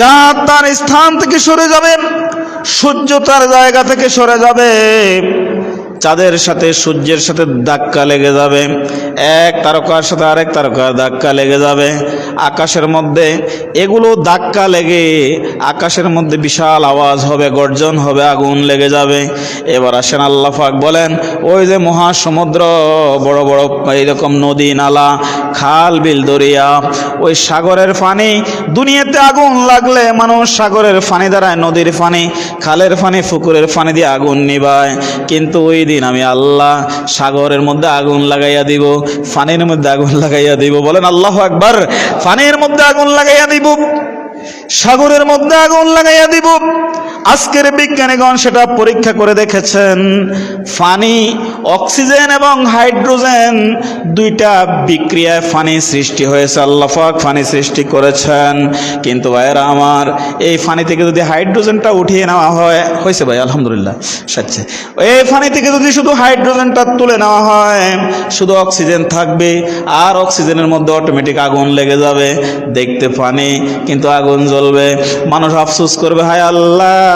চাঁদ তার স্থান থেকে সরে যাবে সূর্য তার জায়গা থেকে সরে যাবে। চাঁদের সাথে সূর্যের সাথে ধাক্কা লেগে যাবে। এক তারকার সাথে আরেক তারকার ধাক্কা লেগে যাবে। আকাশের মধ্যে এগুলো ধাক্কা লেগে আকাশের মধ্যে বিশাল আওয়াজ হবে, গর্জন হবে, আগুন লেগে যাবে। এবার আসেন আল্লাহ পাক বলেন, ওই যে মহাসমুদ্র, বড় বড় এইরকম নদী নালা, খাল, বিল, দরিয়া, ওই সাগরের পানি, দুনিয়াতে আগুন লাগলে মানুষ সাগরের পানি দ্বারায় নদীর পানি, খালের পানি, পুকুরের পানি দিয়ে আগুন নিবায়। কিন্তু ওই দিন আমি আল্লাহ সাগরের মধ্যে আগুন লাগাইয়া দিব, ফানের মধ্যে আগুন লাগাইয়া দিব, বলেন আল্লাহ একবার ফানের মধ্যে আগুন লাগাইয়া দিব, সাগরের মধ্যে আগুন লাগাইয়া দিব। আজকের বিজ্ঞানীগণ সেটা পরীক্ষা করে দেখেছেন। ফানি অক্সিজেন এবং হাইড্রোজেন দুইটা বিক্রিয়ায় ফানি সৃষ্টি হয়েছে। আল্লাহ পাক ফানি সৃষ্টি করেছেন। কিন্তু ভাইয়েরা আমার, এই ফানি থেকে যদি হাইড্রোজেনটা উঠিয়ে নেওয়া হয়, হয়েছে ভাই, আলহামদুলিল্লাহ, সাচ্ছে। এই ফানি থেকে যদি শুধু হাইড্রোজেনটা তুলে নেওয়া হয়, শুধু অক্সিজেন থাকবে, আর অক্সিজেনের মধ্যে অটোমেটিক আগুন লেগে যাবে। দেখতে ফানি, কিন্তু আগুন জ্বলবে। মানুষ আফসোস করবে, হায় আল্লাহ!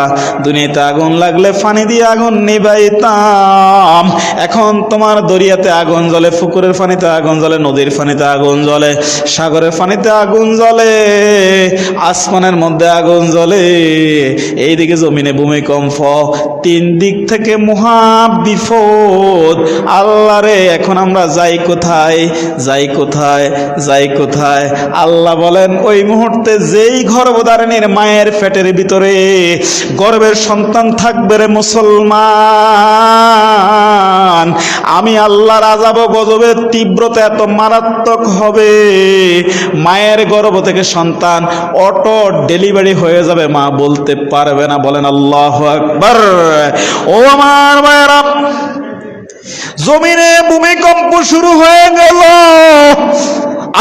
দুনিয়াতে আগুন লাগলে ফানি দিয়ে আগুন নিবাইতাম। এখন তোমার দরিয়াতে আগুন জ্বলে, পুকুরের পানিতে আগুন জ্বলে, নদীর পানিতে আগুন জ্বলে, সাগরের পানিতে আগুন জ্বলে, আসমানের মধ্যে আগুন জ্বলে। এইদিকে জমিনে ভূমিকম্প, তিন দিক থেকে মহা বিপদ। আল্লাহ রে এখন আমরা যাই কোথায়? যাই কোথায়? যাই কোথায়? আল্লাহ বলেন, ওই মুহূর্তে যেই গর্ভধারণের মায়ের পেটের ভিতরে গর্ভের সন্তান থাকবে রে মুসলমান। আমি আল্লাহর আজাব গজবের তীব্রতা এত মারাত্মক হবে, মায়ের গর্ভ থেকে সন্তান অটো ডেলিভারি হয়ে যাবে, মা বলতে পারবে না, বলেন আল্লাহ আকবার। ও আমার মায়েরা, জমিনে ভূমিকম্প শুরু হয়ে গেল।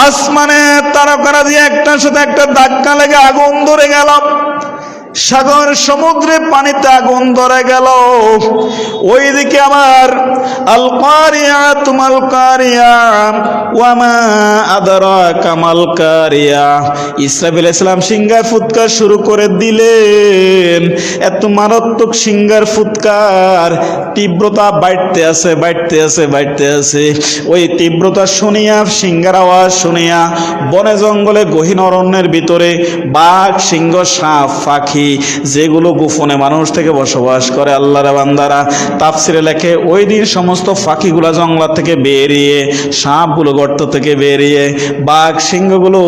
আসমানে তারকারা দিয়ে একটার সাথে একটা ধাক্কা লেগে আগুন ধরে গেল। সাগর সমুদ্রে পানিতে আগুন ধরে গেল। ওইদিকে আবার আল কারিয়া, তুমাল কারিয়া ওয়ামা আদরা কামাল কারিয়া। ইসরাফিল ইসলাম সিঙ্গার ফুৎকার শুরু করে দিলেন। এত মারাত্মক সিঙ্গার ফুৎকার, তীব্রতা বাড়তে আছে বাড়তে আছে বাড়তে আছে। ওই তীব্রতা শুনিয়া সিঙ্গার আওয়াজ শুনিয়া বনে জঙ্গলে গহীন অরণ্যের ভিতরে বাঘ, সিংহ, সাপ, পাখি যেগুলো গোপনে মানুষ থেকে বসবাস করে আল্লাহর বান্দারা। তাফসিরে লেখে, ওই দিন সমস্ত ফাঁকিগুলা জঙ্গলা থেকে বেরিয়ে, সাপগুলো গর্ত থেকে বেরিয়ে, বাঘ সিংহগুলো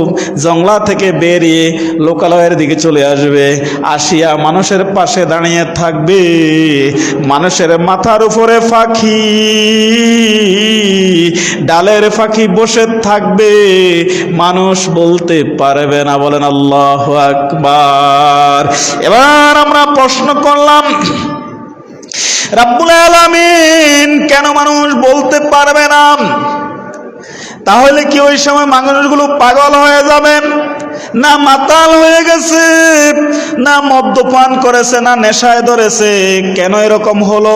জঙ্গলা থেকে বেরিয়ে লোকালয়ের দিকে চলে আসবে। আসিয়া মানুষের পাশে দাঁড়িয়ে থাকবে। মানুষের মাথার উপরে পাখি ডালের পাখি বসে থাকবে, মানুষ বলতে পারবে না, বলেন আল্লাহ আকবার। এবার আমরা প্রশ্ন করলাম, রাব্বুল আলামিন কেন মানুষ বলতে পারবে না? তাহলে কি ওই সময় মানুষগুলো পাগল হয়ে যাবে না মাতাল হয়ে গেছে, না মদ্যপান করেছে, না নেশায় ধরেছে। কেন এরকম হলো?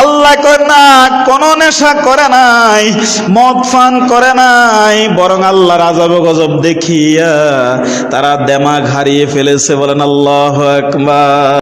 আল্লাহ কয়, না, কোনো নেশা করে নাই, মদ ফান করে নাই, বরং আল্লাহ আজব গজব দেখিয়া তারা দেমাগ হারিয়ে ফেলেছে বলেন আল্লাহ একবার